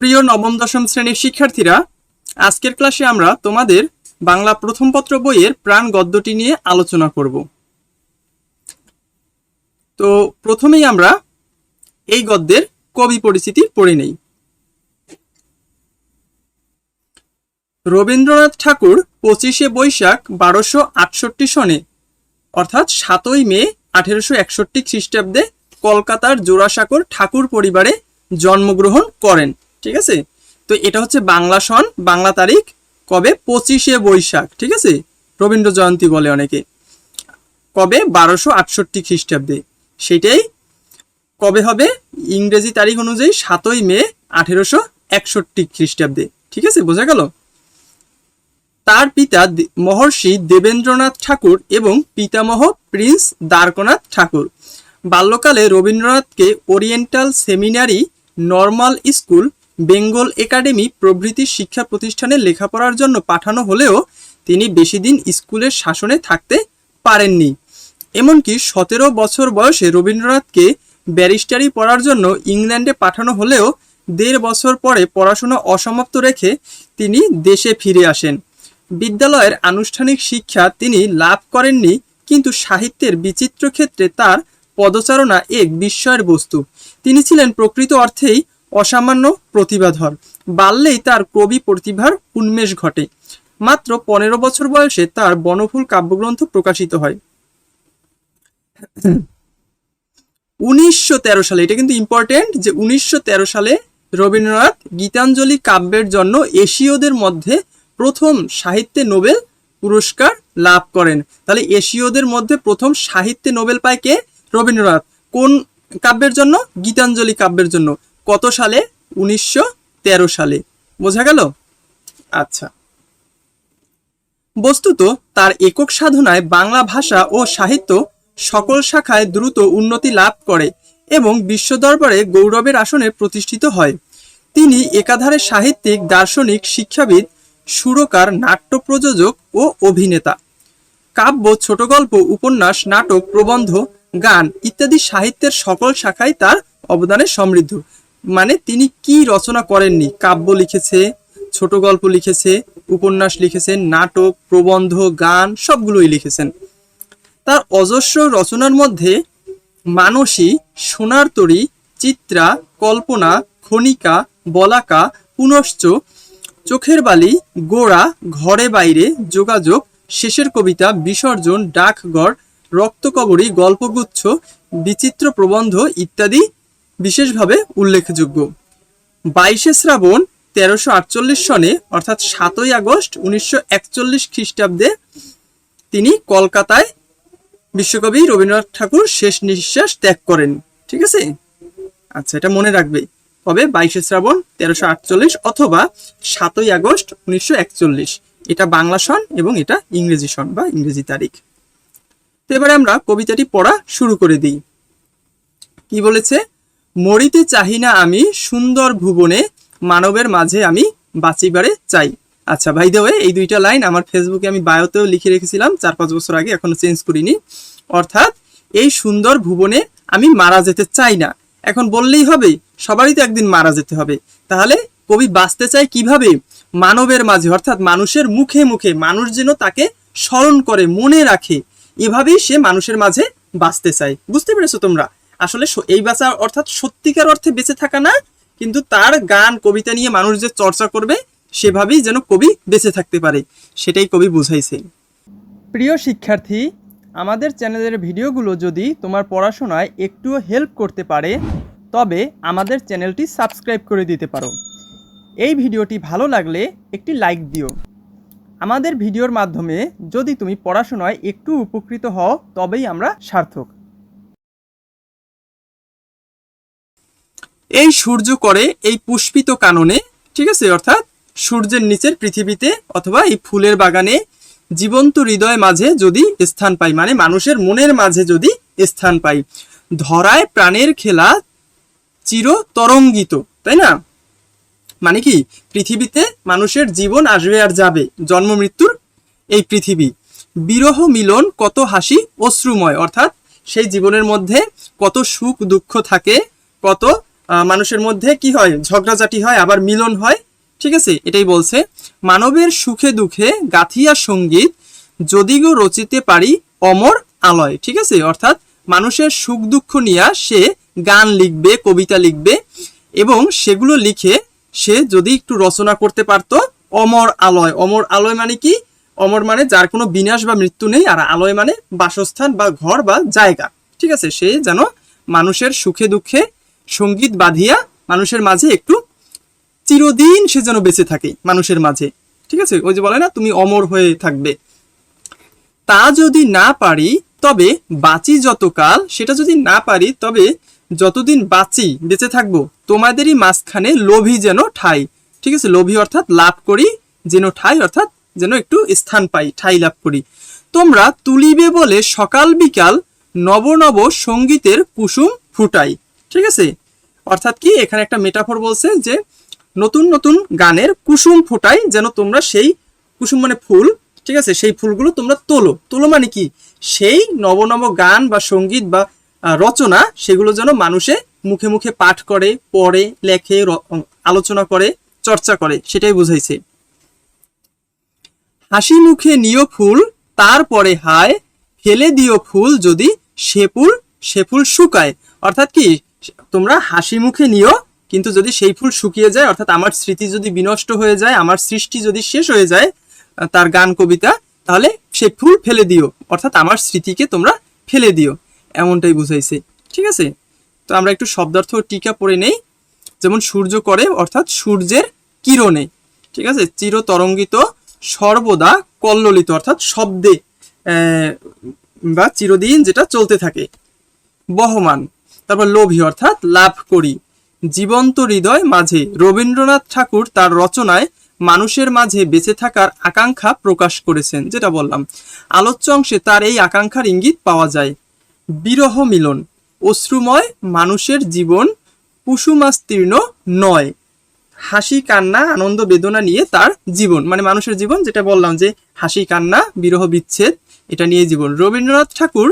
প্রিয় নবম, দশম শ্রেণির শিক্ষার্থীরা, আজকের ক্লাসে আমরা তোমাদের বাংলা প্রথম পত্র বইয়ের প্রাণ গদ্যটি নিয়ে আলোচনা করব। তো প্রথমেই আমরা এই গদ্যের কবি পরিচিতি পড়ে নেই। রবীন্দ্রনাথ ঠাকুর পঁচিশে বৈশাখ বারোশো আটষট্টি সনে, অর্থাৎ সাতই মে আঠেরোশো একষট্টি খ্রিস্টাব্দে কলকাতার জোড়াসাঁকোর ঠাকুর পরিবারে জন্মগ্রহণ করেন। ঠিক আছে? তো এটা হচ্ছে বাংলা সন, বাংলা তারিখ, কবে? পঁচিশে বৈশাখ, ঠিক আছে? রবীন্দ্র জয়ন্তী বলে অনেকে। কবে? বারোশো আটষট্টি খ্রিস্টাব্দে। সেটাই কবে হবে? ইংরেজি তারিখ অনুযায়ী সাতই মে আঠেরোশো একষট্টি খ্রিস্টাব্দে। ঠিক আছে? বোঝা গেল? তার পিতা মহর্ষি দেবেন্দ্রনাথ ঠাকুর এবং পিতামহ প্রিন্স দ্বারকনাথ ঠাকুর। বাল্যকালে রবীন্দ্রনাথকে oriental seminary normal school Bengal academy প্রভৃতি শিক্ষা প্রতিষ্ঠানে লেখাপড়ার জন্য পাঠানো হলেও তিনি বেশি দিন স্কুলের শাসনে থাকতে পারেননি। এমনকি সতেরো বছর বয়সে রবীন্দ্রনাথকে ব্যারিস্টারি পড়ার জন্য ইংল্যান্ডে পাঠানো হলেও দেড় বছর পরে পড়াশোনা অসমাপ্ত রেখে তিনি দেশে ফিরে আসেন। বিদ্যালয়ের আনুষ্ঠানিক শিক্ষা তিনি লাভ করেননি, কিন্তু সাহিত্যের বিচিত্র ক্ষেত্রে তার পদচারণা এক বিস্ময়ের বস্তু। তিনি ছিলেন প্রকৃত অর্থেই অসামান্য প্রতিভাধর। বাল্যেই তার কবি প্রতিভার উন্মেষ ঘটে। মাত্র পনেরো বছর বয়সে তার বনফুল কাব্যগ্রন্থ প্রকাশিত হয়। উনিশশো তেরো সালে, এটা কিন্তু ইম্পর্টেন্ট যে উনিশশো তেরো সালে রবীন্দ্রনাথ গীতাঞ্জলি কাব্যের জন্য এশীয়দের মধ্যে প্রথম সাহিত্যে নোবেল পুরস্কার লাভ করেন। তাহলে এশীয়দের মধ্যে প্রথম সাহিত্যে নোবেল পায় কে? রবীন্দ্রনাথ। কোন কাব্যের জন্য? গীতাঞ্জলি কাব্যের জন্য। কত সালে? উনিশশো তেরো সালে। বোঝা গেল? আচ্ছা। বস্তুত তার একক সাধনায় বাংলা ভাষা ও সাহিত্য সকল শাখায় দ্রুত উন্নতি লাভ করে এবং বিশ্ব দরবারে গৌরবের আসনে প্রতিষ্ঠিত হয়। তিনি একাধারে সাহিত্যিক, দার্শনিক, শিক্ষাবিদ, সুরকার, নাট্য প্রযোজক ও অভিনেতা। কাব্য ছোট গল্প উপন্যাস, নাটক, প্রবন্ধ, গান ইত্যাদি সাহিত্যের সকল শাখায় তার অবদানে সমৃদ্ধ। মানে তিনি কি রচনা করেননি? কাব্য লিখেছে, ছোট গল্প লিখেছে, উপন্যাস লিখেছেন নাটক, প্রবন্ধ, গান সবগুলোই লিখেছেন। তার অজস্র রচনার মধ্যে মানসী, সোনার তরী, চিত্রা, কল্পনা, খনিকা, বলাকা, পুনশ্চ, চোখের বালি, গোড়া, ঘরে বাইরে, যোগাযোগ, শেষের কবিতা, বিসর্জন, ডাকঘর, রক্তকবরী, গল্পগুচ্ছ, বিচিত্র প্রবন্ধ ইত্যাদি বিশেষভাবে উল্লেখযোগ্য। বাইশে শ্রাবণ তেরোশো আটচল্লিশ সনে, অর্থাৎ সাতই আগস্ট উনিশশো একচল্লিশ খ্রিস্টাব্দে, তিনি কলকাতায় বিশ্বকবি রবীন্দ্রনাথ ঠাকুর শেষ নিঃশ্বাস ত্যাগ করেন। ঠিক আছে? আচ্ছা এটা মনে রাখবে। কবে? বাইশে শ্রাবণ তেরোশো আটচল্লিশ অথবা সাতই আগস্ট উনিশশো একচল্লিশ। এটা বাংলা সন এবং এটা ইংরেজি সন বা ইংরেজি তারিখ। তো এবারে আমরা কবিতাটি পড়া শুরু করে দিই। কি বলেছে? মরিতে চাহি না আমি, সুন্দর ভুবনে মানবের মাঝে আমি বাঁচিবারে চাই। আচ্ছা ভাই দেওয়ে এই দুইটা লাইন আমার ফেসবুকে আমি বায়োতেও লিখে রেখেছিলাম, চার পাঁচ বছর আগে, এখনও চেঞ্জ করিনি। অর্থাৎ, এই সুন্দর ভুবনে আমি মারা যেতে চাই না। এখন বললেই হবে, সবারই তো একদিন মারা যেতে হবে। তাহলে কবি বাঁচতে চায় কীভাবে? মানবের মাঝে, অর্থাৎ মানুষের মুখে মুখে, মানুষ যেন তাকে স্মরণ করে, মনে রাখে, এভাবেই সে মানুষের মাঝে বাঁচতে চায়। বুঝতে পেরেছ তোমরা? আসলে এই বাঁচা অর্থাৎ সত্যিকার অর্থে বেঁচে থাকা না, কিন্তু তার গান, কবিতা নিয়ে মানুষ যে চর্চা করবে, সেভাবেই যেন কবি বেঁচে থাকতে পারে। সেটাই কবি বুঝাইছে। প্রিয় শিক্ষার্থী, আমাদের চ্যানেলের ভিডিওগুলো যদি তোমার পড়াশোনায় একটুও হেল্প করতে পারে, তবে আমাদের চ্যানেলটি সাবস্ক্রাইব করে দিতে পারো। এই ভিডিওটি ভালো লাগলে একটি লাইক দিও। আমাদের ভিডিওর মাধ্যমে যদি তুমি পড়াশোনায় একটু উপকৃত হও, তবেই আমরা সার্থক। এই সূর্য করে এই পুষ্পিত কাননে, ঠিক আছে, অর্থাৎ সূর্যের নিচের পৃথিবীতে অথবা এই ফুলের বাগানে জীবন্ত হৃদয় মাঝে যদি স্থান পাই মানে মানুষের মনের মাঝে যদি স্থান পাই, ধরায় প্রাণের খেলা চির তরঙ্গিত তাই না? মানে কি? পৃথিবীতে মানুষের জীবন আসবে আর যাবে, জন্ম মৃত্যুর এই পৃথিবী। বিরহ মিলন কত হাসি অশ্রুময়, অর্থাৎ সেই জীবনের মধ্যে কত সুখ দুঃখ থাকে, কত মানুষের মধ্যে কি হয়? ঝগড়াঝাটি হয়, আবার মিলন হয়। ঠিক আছে? এটাই বলছে। মানবের সুখে দুঃখে গাথিয়া সংগীত যদি গো রচিতে পারি অমর আলয়। ঠিক আছে? অর্থাৎ মানুষের সুখ দুঃখ নিয়ে সে গান লিখবে, কবিতা লিখবে এবং সেগুলো লিখে সে যদি একটু রচনা করতে পারতো, অমর আলয়। অমর আলয় মানে কি? অমর মানে যার কোনো বিনাশ বা মৃত্যু নেই, আর আলয় মানে বাসস্থান বা ঘর বা জায়গা। ঠিক আছে? সে যেন মানুষের সুখে দুঃখে সংগীত বাঁধিয়া মানুষের মাঝে একটু চিরদিন সে যেন বেঁচে থাকে মানুষের মাঝে। ঠিক আছে? ওই যে বলে না, তুমি অমর হয়ে থাকবে। তা যদি না পারি, তবে বাঁচি যতকাল, সেটা যদি না পারি, তবে যতদিন বাঁচি, বেঁচে থাকব, তোমাদেরই মাঝখানে লোভী যেন ঠাই। ঠিক আছে? লোভী অর্থাৎ লাভ করি, যেন ঠাই অর্থাৎ যেন একটু স্থান পাই, ঠাই লাভ করি। তোমরা তুলিবে বলে সকাল বিকাল নব নব সঙ্গীতের কুসুম ফুটাই। ঠিক আছে? অর্থাৎ কি? এখানে একটা মেটাফর বলছে যে নতুন নতুন গানের কুসুম ফোটাই যেন তোমরা সেই কুসুম মানে ফুল, ঠিক আছে? সেই ফুলগুলো তোমরা তোলো। তোলো মানে কি? সেই নব নব গান বা সংগীত বা রচনা সেগুলো যেন মানুষে মুখে মুখে পাঠ করে, পড়ে, লেখে আলোচনা করে, চর্চা করে, সেটাই বুঝাইছে। হাসি মুখে নিও ফুল, তারপরে হায়, ফেলে দিও ফুল যদি সে ফুল সে ফুল শুকায়। অর্থাৎ কি? তোমরা হাসি মুখে নিও, কিন্তু যদি সেই ফুল শুকিয়ে যায়, অর্থাৎ আমার স্মৃতি যদি বিনষ্ট হয়ে যায়, আমার সৃষ্টি যদি শেষ হয়ে যায় তার গান, কবিতা, তাহলে সেই ফুল ফেলে দিও। অর্থাৎ আমার স্মৃতিকে তোমরা ফেলে দিও। এমনটাই বুঝাইছে। ঠিক আছে? তো আমরা একটু শব্দার্থ টিকা পড়ে নেই। যেমন সূর্য করে, অর্থাৎ সূর্যের কিরণে। ঠিক আছে? চিরতরঙ্গিত, সর্বদা কল্লোলিত, অর্থাৎ শব্দে বা চিরদিন যেটা চলতে থাকে। বহমান। তারপর লোভী, অর্থাৎ লাভ করি। জীবন্ত হৃদয় মাঝে। রবীন্দ্রনাথ ঠাকুর তার রচনায় মানুষের মাঝে বেঁচে থাকার আকাঙ্ক্ষা প্রকাশ করেছেন, যেটা বললাম। আলোচ্য অংশে তার এই আকাঙ্ক্ষার ইঙ্গিত পাওয়া যায়। বিরহ মিলন। অশ্রুময় মানুষের জীবন কুসুমাস্তীর্ণ নয়। হাসি, কান্না, আনন্দ, বেদনা নিয়ে তার জীবন মানে মানুষের জীবন, যেটা বললাম যে হাসি, কান্না, বিরহ, বিচ্ছেদ, এটা নিয়ে জীবন। রবীন্দ্রনাথ ঠাকুর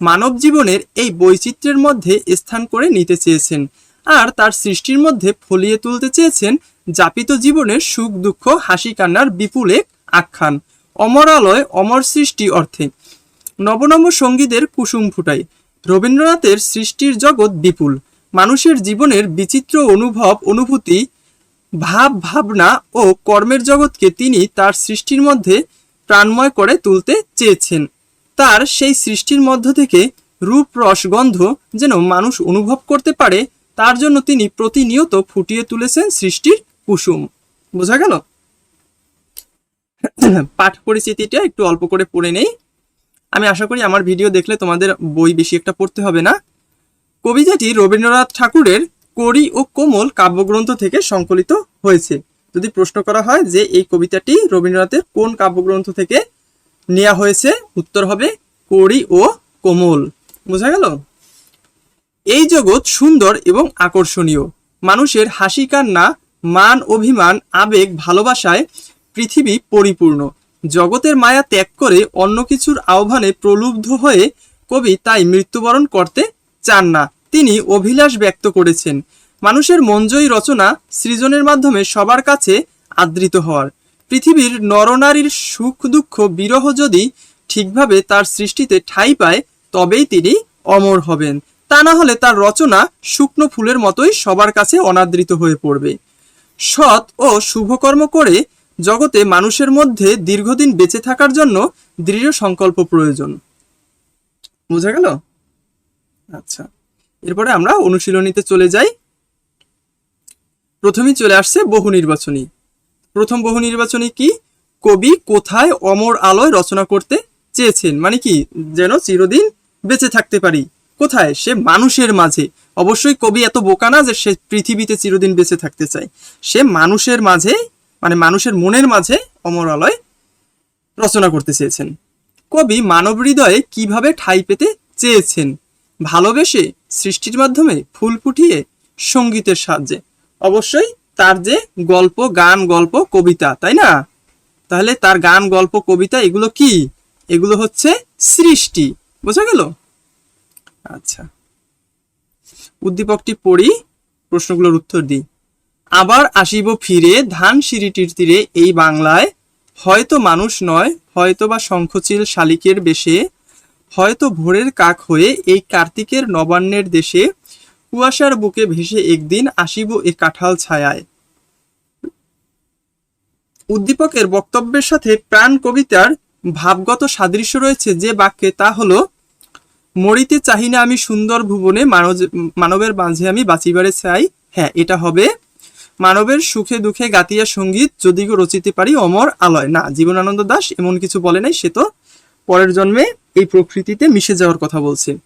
মানব জীবনের এই বৈচিত্র্যের মধ্যে স্থান করে নিতে চেয়েছেন। আর তার সৃষ্টির মধ্যে ফলিয়ে তুলতে চেয়েছেন যাপিত জীবনের সুখ, দুঃখ, হাসি কান্নার বিপুল এক আখ্যান। অমরালয় অমর সৃষ্টি অর্থে। নবনম সঙ্গীদের কুসুম ফুটাই। রবীন্দ্রনাথের সৃষ্টির জগৎ বিপুল। মানুষের জীবনের বিচিত্র অনুভব, অনুভূতি, ভাব, ভাবনা ও কর্মের জগৎকে তিনি তার সৃষ্টির মধ্যে প্রাণময় করে তুলতে চেয়েছেন। তার সেই সৃষ্টির মধ্য থেকে রূপ, রস, গন্ধ যেন মানুষ অনুভব করতে পারে, তার জন্য তিনি প্রতিনিয়ত ফুটিয়ে তুলেছেন সৃষ্টির কুসুম। বোঝা গেল? পাঠ পরিচিতিটা একটু অল্প করে পড়ে নেই। আমি আশা করি আমার ভিডিও দেখলে তোমাদের বই বেশি একটা পড়তে হবে না। কবিতাটি রবীন্দ্রনাথ ঠাকুরের করি ও কোমল কাব্যগ্রন্থ থেকে সংকলিত হয়েছে। যদি প্রশ্ন করা হয় যে এই কবিতাটি রবীন্দ্রনাথের কোন কাব্যগ্রন্থ থেকে নেওয়া হয়েছে, উত্তর হবে করি ও কোমল। বোঝা গেল? এই জগৎ সুন্দর এবং আকর্ষণীয়। মানুষের হাসি কান্না, মান, অভিমান, আবেগ, ভালোবাসায় পৃথিবী পরিপূর্ণ। জগতের মায়া ত্যাগ করে অন্য কিছুর আহ্বানে প্রলুব্ধ হয়ে কবি তাই মৃত্যুবরণ করতে চান না। তিনি অভিলাষ ব্যক্ত করেছেন। মানুষের মঞ্জয়ী রচনা সৃজনের মাধ্যমে সবার কাছে আদৃত হওয়ার। পৃথিবীর নরনারীর সুখ দুঃখ বিরহ যদি ঠিকভাবে তার সৃষ্টিতে ঠাঁই পায়, তবেই তিনি অমর হবেন। তা না হলে তার রচনা শুকনো ফুলের মতোই সবার কাছে অনাদৃত হয়ে পড়বে। সৎ ও শুভকর্ম করে জগতে মানুষের মধ্যে দীর্ঘদিন বেঁচে থাকার জন্য দৃঢ় সংকল্প প্রয়োজন। বোঝা গেল? আচ্ছা এরপরে আমরা অনুশীলনীতে চলে যাই। প্রথমেই চলে আসছে বহু নির্বাচনী। প্রথম বহু নির্বাচনী কি? কবি কোথায় অমর আলোয় রচনা করতে চেয়েছেন? মানে কি, যেন চিরদিন বেঁচে থাকতে পারি। কোথায়? সে মানুষের মাঝে। অবশ্যই কবি এত বোকা না যে সে পৃথিবীতে চিরদিন বেঁচে থাকতে চায়। সে মানুষের মাঝে মানে মানুষের মনের মাঝে অমর আলয় রচনা করতে চেয়েছেন। কবি মানব হৃদয়ে কীভাবে ঠাঁই পেতে চেয়েছেন? ভালোবেসে সৃষ্টির মাধ্যমে ফুল ফুটিয়ে সঙ্গীতের সাহায্যে। অবশ্যই তার যে গল্প, গান, গল্প, কবিতা, তাই না? তাহলে তার গান, গল্প, কবিতা এগুলো কি? এগুলো হচ্ছে সৃষ্টি। বোঝা গেল? আচ্ছা। উদ্দীপকটি পড়ি, প্রশ্নগুলোর উত্তর দিই। আবার আসিব ফিরে ধান সিঁড়িটির তীরে এই বাংলায়, হয়তো মানুষ নয় হয়তো বা শঙ্খচিল শালিকের বেশে, হয়তো ভোরের কাক হয়ে এই কার্তিকের নবান্নের দেশে কুয়াশার বুকে ভেসে একদিন আসিব এ কাঁঠাল ছায়ায়। উদ্দীপকের বক্তব্যের সাথে প্রাণ কবিতার ভাবগত সাদৃশ্য রয়েছে যে বাক্যে তা হলো, মরিতে চাহি না আমি সুন্দর ভুবনে মানব- মানবের মাঝে আমি বাঁচিবারে চাই। হ্যাঁ এটা হবে, মানবের সুখে দুঃখে গাতিয়া সংগীত, যদি রচিতে পারি অমর আলয়। না, জীবনানন্দ দাস এমন কিছু বলে নাই, সে তো পরের জন্মে এই প্রকৃতিতে মিশে যাওয়ার কথা বলছে।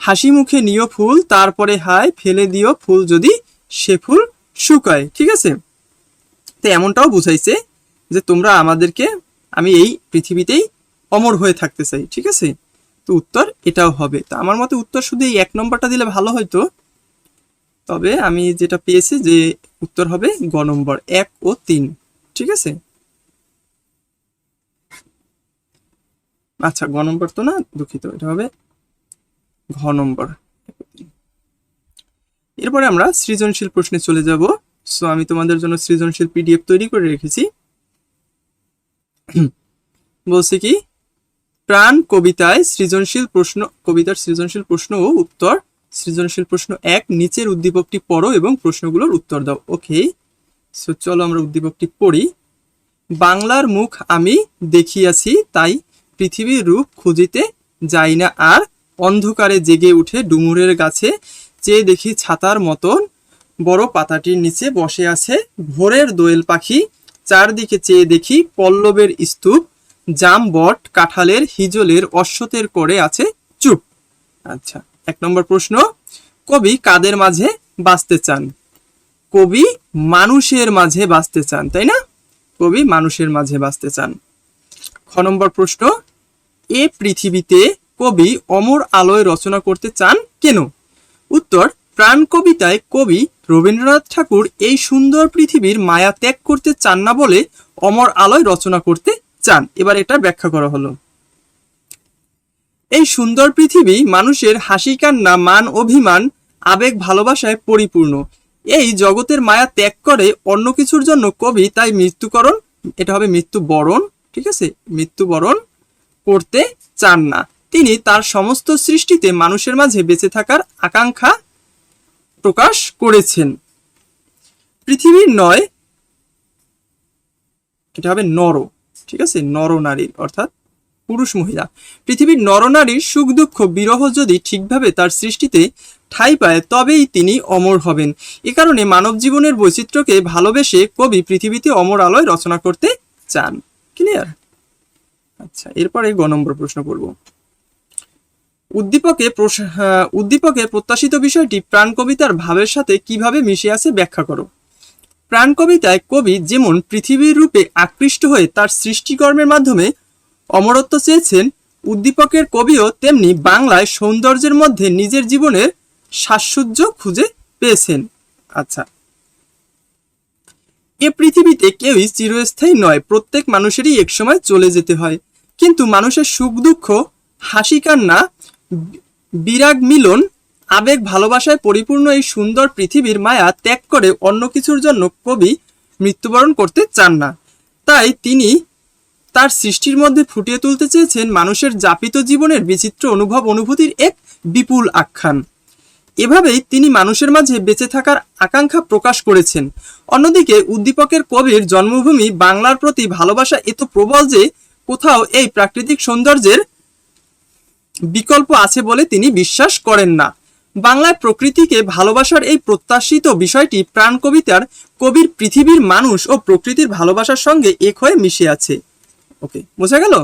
হাসি মুখে নিও ফুল, তারপরে হায় ফেলে দিও ফুল যদি সে ফুল শুকায়, ঠিক আছে? তো এমনটাও বুঝাইছে যে তোমরা আমাদেরকে, আমি এই পৃথিবীতেই অমর হয়ে থাকতে চাই, ঠিক আছে? তো উত্তর এটাও হবে। তো আমার মতে উত্তর শুধু এই এক নম্বরটা দিলে ভালো হয়তো। তবে আমি যেটা পেয়েছি যে উত্তর হবে গ নম্বর, এক ও তিন, ঠিক আছে? আচ্ছা গ নম্বর তো না, দুঃখিত, এটা হবে ঘ নম্বর। এরপরে আমরা সৃজনশীল প্রশ্নে চলে যাব। সো আমি তোমাদের জন্য সৃজনশীল পিডিএফ তৈরি করে রেখেছি। বলছে কি, প্রাণ কবিতায় সৃজনশীল প্রশ্ন, কবিতার সৃজনশীল প্রশ্ন ও উত্তর। সৃজনশীল প্রশ্ন এক, নিচের উদ্দীপকটি পড়ো এবং প্রশ্নগুলোর উত্তর দাও। ওকে সো চলো আমরা উদ্দীপকটি পড়ি। বাংলার মুখ আমি দেখিয়াছি, তাই পৃথিবীর রূপ খুঁজিতে যাই না আর অন্ধকারে জেগে উঠে ডুমুরের গাছে চেয়ে দেখি ছাতার মতন বড় পাতাটির নিচে বসে আছে ভোরের দোয়েল পাখি। চারদিকে চেয়ে দেখি পল্লবের স্তূপ, জাম বট, কাঁঠালের, হিজলের অশ্বতের করে আছে চুপ। আচ্ছা এক নম্বর প্রশ্ন, কবি কাদের মাঝে বাঁচতে চান? কবি মানুষের মাঝে বাঁচতে চান, তাই না? কবি মানুষের মাঝে বাঁচতে চান। খ নম্বর প্রশ্ন, এ পৃথিবীতে কবি অমর আলোয় রচনা করতে চান কেন? উত্তর, প্রাণ কবিতায় কবি রবীন্দ্রনাথ ঠাকুর এই সুন্দর পৃথিবীর মায়া ত্যাগ করতে চান না বলে অমর আলোয় রচনা করতে চান। এবার এটা ব্যাখ্যা করা হলো। এই সুন্দর পৃথিবী মানুষের হাসি কান্না, মান অভিমান, আবেগ ভালোবাসায় পরিপূর্ণ। এই জগতের মায়া ত্যাগ করে অন্য কিছুর জন্য কবি তাই মৃত্যুকরণ এটা হবে মৃত্যুবরণ, ঠিক আছে? মৃত্যুবরণ করতে চান না। তিনি তার সমস্ত সৃষ্টিতে মানুষের মাঝে বেঁচে থাকার আকাঙ্ক্ষা প্রকাশ করেছেন। পৃথিবীর নয়, এটা হবে নর, ঠিক আছে? নর নারীর অর্থাৎ পুরুষ মহিলা। পৃথিবীর নরনারীর সুখ দুঃখ বিরহ যদি ঠিকভাবে তার সৃষ্টিতে ঠাঁই পায়, তবেই তিনি অমর হবেন। এ কারণে মানব জীবনের বৈচিত্র্যকে ভালোবেসে কবি পৃথিবীতে অমর আলোয় রচনা করতে চান। ক্লিয়ার আচ্ছা এরপরে গ নম্বর প্রশ্ন করব। উদ্দীপকে আহ, উদ্দীপকে প্রত্যাশিত বিষয়টি প্রাণ কবিতার ভাবের সাথে কীভাবে মিশে আছে ব্যাখ্যা করো। প্রাণ কবিতায় কবি যেমন পৃথিবীর রূপে আকৃষ্ট হয়ে তার সৃষ্টিকর্মের মাধ্যমে অমরত্ব চেয়েছেন উদ্দীপকের কবিও তেমনি বাংলায় সৌন্দর্যের মধ্যে নিজের জীবনের সাজসজ্জ খুঁজে পেয়েছেন। আচ্ছা। এ পৃথিবীতে কেউই চিরস্থায়ী নয় প্রত্যেক মানুষেরই একসময় চলে যেতে হয়। কিন্তু মানুষের সুখ দুঃখ হাসি কান্না বিরাগ মিলন আবেগ ভালোবাসায় পরিপূর্ণ এই সুন্দর পৃথিবীর মায়া ত্যাগ করে অন্য কিছুর জন্য কবি মৃত্যুবরণ করতে চান না। তাই তিনি তার সৃষ্টির মধ্যে ফুটিয়ে তুলতে চেয়েছেন মানুষের যাপিত জীবনের বিচিত্র অনুভব অনুভূতির এক বিপুল আখ্যান। এভাবেই তিনি মানুষের মাঝে বেঁচে থাকার আকাঙ্ক্ষা প্রকাশ করেছেন। অন্যদিকে উদ্দীপকের কবির জন্মভূমি বাংলার প্রতি ভালোবাসা এত প্রবল যে কোথাও এই প্রাকৃতিক সৌন্দর্যের বিকল্প আছে বলে তিনি বিশ্বাস করেন না। বাংলায় প্রকৃতিকে ভালোবাসার এই প্রত্যাশিত বিষয়টি প্রাণ কবিতার কবির পৃথিবীর মানুষ ও প্রকৃতির ভালোবাসার সঙ্গে এক হয়ে মিশে আছে। ওকে, বোঝা গেল?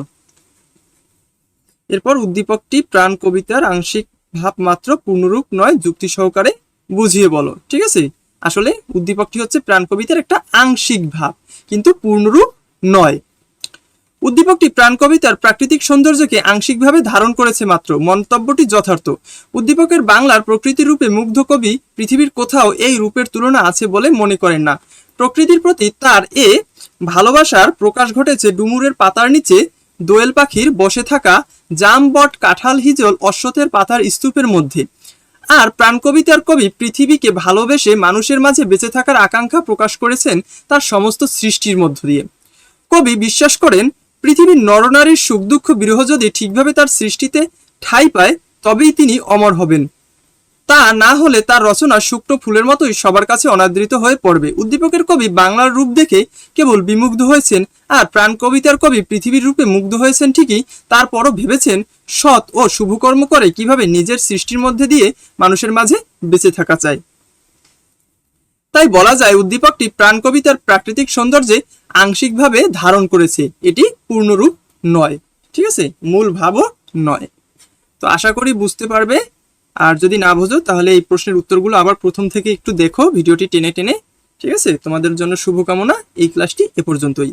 এরপর উদ্দীপকটি প্রাণ কবিতার আংশিক ভাব মাত্র পূর্ণরূপ নয়, যুক্তি সহকারে বুঝিয়ে বলো, ঠিক আছে? আসলে উদ্দীপকটি হচ্ছে প্রাণ কবিতার একটা আংশিক ভাব, কিন্তু পূর্ণরূপ নয়। উদ্দীপকটি প্রাণ কবিতার প্রাকৃতিক সৌন্দর্যকে আংশিকভাবে ধারণ করেছে মাত্র। মন্তব্যটি যথার্থ। উদ্দীপকের বাংলার প্রকৃতি রূপে মুগ্ধ কবি পৃথিবীর কোথাও এই রূপের তুলনা আছে বলে মনে করেন না। প্রকৃতির প্রতি তার এ ভালোবাসার প্রকাশ ঘটেছে ডুমুরের পাতার নিচে, দোয়েল পাখির বসে থাকা জাম বট কাঁঠাল হিজল অশ্বতের পাতার স্তূপের মধ্যে। আর প্রাণ কবিতার কবি পৃথিবীকে ভালোবেসে মানুষের মাঝে বেঁচে থাকার আকাঙ্ক্ষা প্রকাশ করেছেন তার সমস্ত সৃষ্টির মধ্য দিয়ে। কবি বিশ্বাস করেন পৃথিবীর নরনারীর সুখ দুঃখ বিরহ যদি ঠিকভাবে তার সৃষ্টিতে ঠাঁই পায়, তবেই তিনি অমর হবেন। তা না হলে তার রচনা শুকনো ফুলের মতোই সবার কাছে অনাদৃত হয়ে পড়বে। উদ্দীপকের কবি বাংলার রূপ দেখে কেবল বিমুগ্ধ হয়েছেন, আর প্রাণ কবিতার কবি পৃথিবীর রূপে মুগ্ধ হয়েছেন ঠিকই। তারপরও ভেবেছেন, সৎ ও শুভকর্ম করে কীভাবে নিজের সৃষ্টির মধ্যে দিয়ে মানুষের মাঝে বেঁচে থাকা চায় তাই বলা যায়, উদ্দীপকটি প্রাণ কবিতার প্রাকৃতিক সৌন্দর্যে আংশিকভাবে ধারণ করেছে, এটি পূর্ণরূপ নয়, ঠিক আছে? মূল ভাবও নয়। তো আশা করি বুঝতে পারবে। আর যদি না বোঝো, তাহলে এই প্রশ্নের উত্তরগুলো আবার প্রথম থেকে একটু দেখো, ভিডিওটি টেনে টেনে, ঠিক আছে? তোমাদের জন্য শুভকামনা, এই ক্লাসটি এ পর্যন্তই।